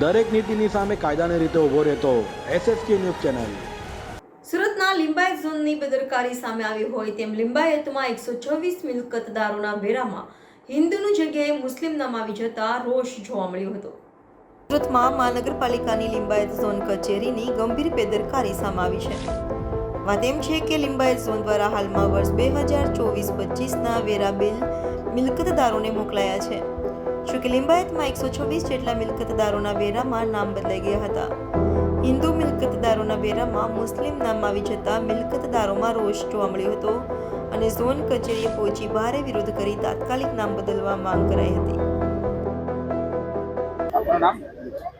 દરેક નીતિની સામે કાયદાની રીતે ઊભો રહેતો એસએસકે ન્યૂઝ ચેનલ. સુરતના લિંબાયત ઝોનની બેદરકારી સામે આવી હોય તેમ લિંબાયતમાં એકસો છવ્વીસ મિલકતદારોના વેરામાં હિન્દુની જગ્યાએ મુસ્લિમ નામ આવી જતા રોષ જોવા મળ્યો હતો. સુરતમાં મહાનગરપાલિકાની લિંબાયત ઝોન કચેરીની ગંભીર બેદરકારી સામે આવી છે. વાત એમ છે કે લિંબાયત ઝોન દ્વારા હાલમાં વર્ષ બે હજાર ચોવીસ પચીસના વેરા બિલ મિલકતદારોને મોકલાયા છે. જો કે લિંબાયતમાં એકસો છવ્વીસ જેટલા મિલકતદારોના વેરામાં નામ બદલાઈ ગયા હતા. હિન્દુ મિલકતદારોના વેરામાં મુસ્લિમ નામ આવી જતા મિલકતદારોમાં રોષ જોવા મળ્યો હતો અને ઝોન કચેરીએ પહોંચી ભારે વિરોધ કરી તાત્કાલિક નામ બદલવા માંગ કરાઈ હતી.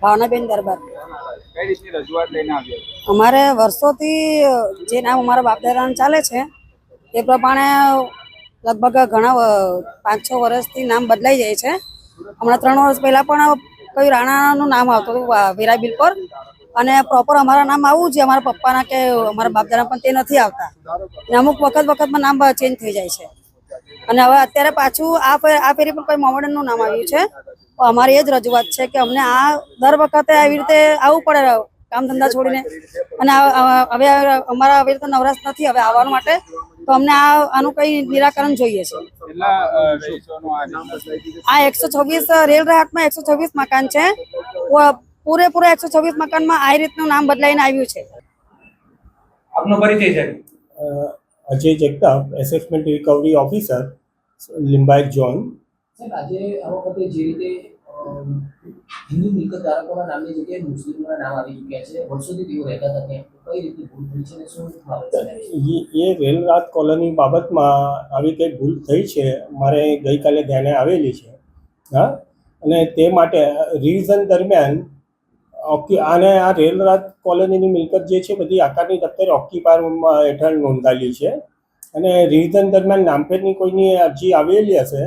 ભાવનાબેન દરબાર? અમારે વર્ષોથી જે નામ અમારા બાપદાદાનું ચાલે છે એ પ્રમાણે લગભગ ઘણા પાંચ છ વર્ષથી નામ બદલાઈ જાય છે. હમણાં ત્રણ વર્ષ પહેલા પણ કયું રાણાનું નામ આવતું હતું વેરા બિલ પર. અને પ્રોપર અમારા નામ આવવું છે, અમારા પપ્પાના કે અમારા બાપદાના પણ તે નથી આવતા. અને અમુક વખત વખતમાં નામ ચેન્જ થઈ જાય છે. અને હવે અત્યારે પાછું આ આ ફેરી પણ કોઈ મોમેડનનું નામ આવ્યું છે. અમારી એ જ રજૂઆત છે કે અમને આ દર વખતે આવી રીતે આવવું પડે, કામ ધંધા છોડીને. અને હવે અમારા આવી રીતે નવરાશ નથી, હવે આવવાનું માટે. તો અમને આ આનું કઈ નિરાકરણ જોઈએ છે. આ એકસો છવ્વીસ રેલ રાહતમાં એકસો છવ્વીસ મકાન છે. વ- પૂરેપૂરા એકસો છવ્વીસ મકાનમાં આ રીતનું નામ બદલાઈને આવ્યું છે. આપનો પરિચય છે. Ajay Jagtap assessment recovery officer Limbayat zone આજે આ વખતે જે રીતે હિન્દુ મિલકત ધારકોના નામની જગ્યાએ મુસ્લિમોના નામ આવી ચૂક્યા છે. વર્ષોથી તેઓ રહેતા હતા ત્યાં. કઈ રીતે ભૂલ અને કોલોની બાબતમાં આવી કંઈ ભૂલ થઈ છે? મારે ગઈકાલે ધ્યાને આવેલી છે. હા? અને તે માટે રિવિઝન દરમિયાન ઓક્યુ આને આ રેલરાત કોલોનીની મિલકત જે છે બધી આકારની દફતરે ઓક્યુપાયરમાં હેઠળ નોંધાયેલી છે. અને રિવિઝન દરમિયાન નામફેરની કોઈની અરજી આવેલી હશે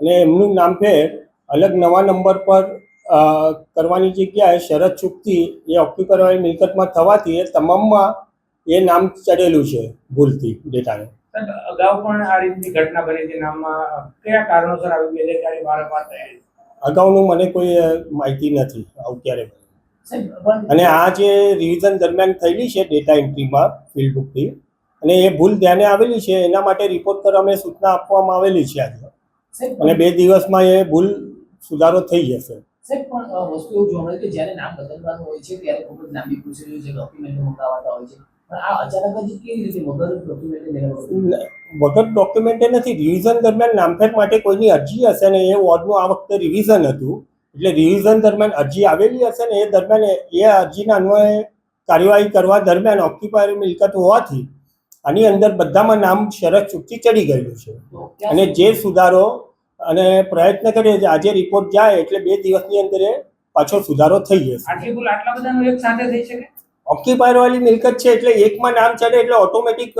અને એમનું નામફેર અલગ નવા નંબર પર કરવાની જગ્યાએ શરત ચૂકતી એ ઓક્યુપાયર મિલકતમાં થવાથી એ તમામમાં એ નામ ચડેલું છે ભૂલથી ડેટાને. અગાઉ પણ આ રીતની ઘટના બની હતી નામમાં કયા કારણોસર આવી બેદરકારી વારંવાર થઈ અગાઉનું મને કોઈ માહિતી નથી આવું ક્યારે અને આ જે રિવિઝન દરમિયાન થયેલી છે ડેટા એન્ટ્રીમાં ફિલ્ડ બુકથી અને એ ભૂલ ધ્યાને આવેલી છે એના માટે રિપોર્ટ કરવા અમે સૂચના આપવામાં આવેલી છે આજે. અને બે દિવસમાં એ ભૂલ સુધારો થઈ જશે. સાહેબ પણ વસ્તુ એવું જોવા મળે કે જ્યારે નામ બદલવાનું હોય છે ત્યારે ખૂબ જ લાંબી પ્રોસિજર છે ડોક્યુમેન્ટ મંગાવતા હોય છે. પણ આ અચાનક જ કેવી રીતે વગર ડોક્યુમેન્ટ નથી રિવિઝન દરમિયાન નામફેર માટે કોઈની અરજી હશે ને એ વોર્ડનું આ વખતે રિવિઝન હતું. એટલે રિવિઝન દરમિયાન અરજી આવેલી હશે ને એ દરમિયાન એ- એ અરજીના અન્વયે કાર્યવાહી કરવા દરમિયાન ઓક્યુપાયર મિલકત હોવાથી આની અંદર બધામાં નામ શરત ચૂકતી ચડી ગયેલું છે. અને જે સુધારો અને પ્રયત્ન કરીએ છે આજે રિપોર્ટ જાય એટલે બે દિવસની અંદર પાછો સુધારો થઈ જશે. ઓક્યુપાયર વાળી મિલકત છે એટલે એકમાં નામ ચડે એટલે ઓટોમેટિક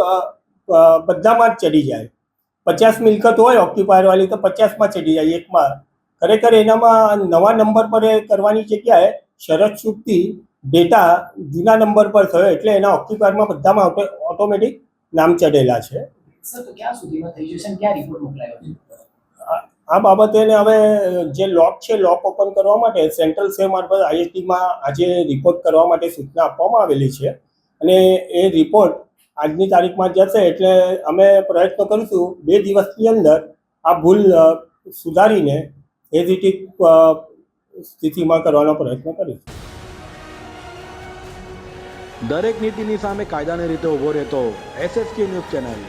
બધામાં જ ચડી જાય. પચાસ મિલકત હોય ઓક્યુપાયર વાળી તો પચાસમાં ચડી જાય એકમાં. ખરેખર એનામાં નવા નંબર પર કરવાની જગ્યાએ શરત ચૂકતી ડેટા જૂના નંબર પર થયો એટલે એના ઓક્યુપાયરમાં બધામાં ઓટોમેટિક નામ ચડેલા છે. સર તો ક્યાં સુધીમાં થઈ જશે ક્યાં રિપોર્ટ મોકલાયો છે? આ બાબતે હવે જે લોક છે, લોક ઓપન કરવા માટે સેન્ટ્રલ સેવ મારફત આઈએસટીમાં આજે રિપોર્ટ કરવા માટે સૂચના આપવામાં આવેલી છે. અને એ રિપોર્ટ આજની તારીખમાં જશે એટલે અમે પ્રયત્ન કરીશું બે દિવસની અંદર આ ભૂલ સુધારીને એ સ્થિતિમાં કરવાનો પ્રયત્ન કરીશું. દરેક નીતિની સામે કાયદાની રીતે ઊભો રહેતો એસએસકે ન્યૂઝ ચેનલ.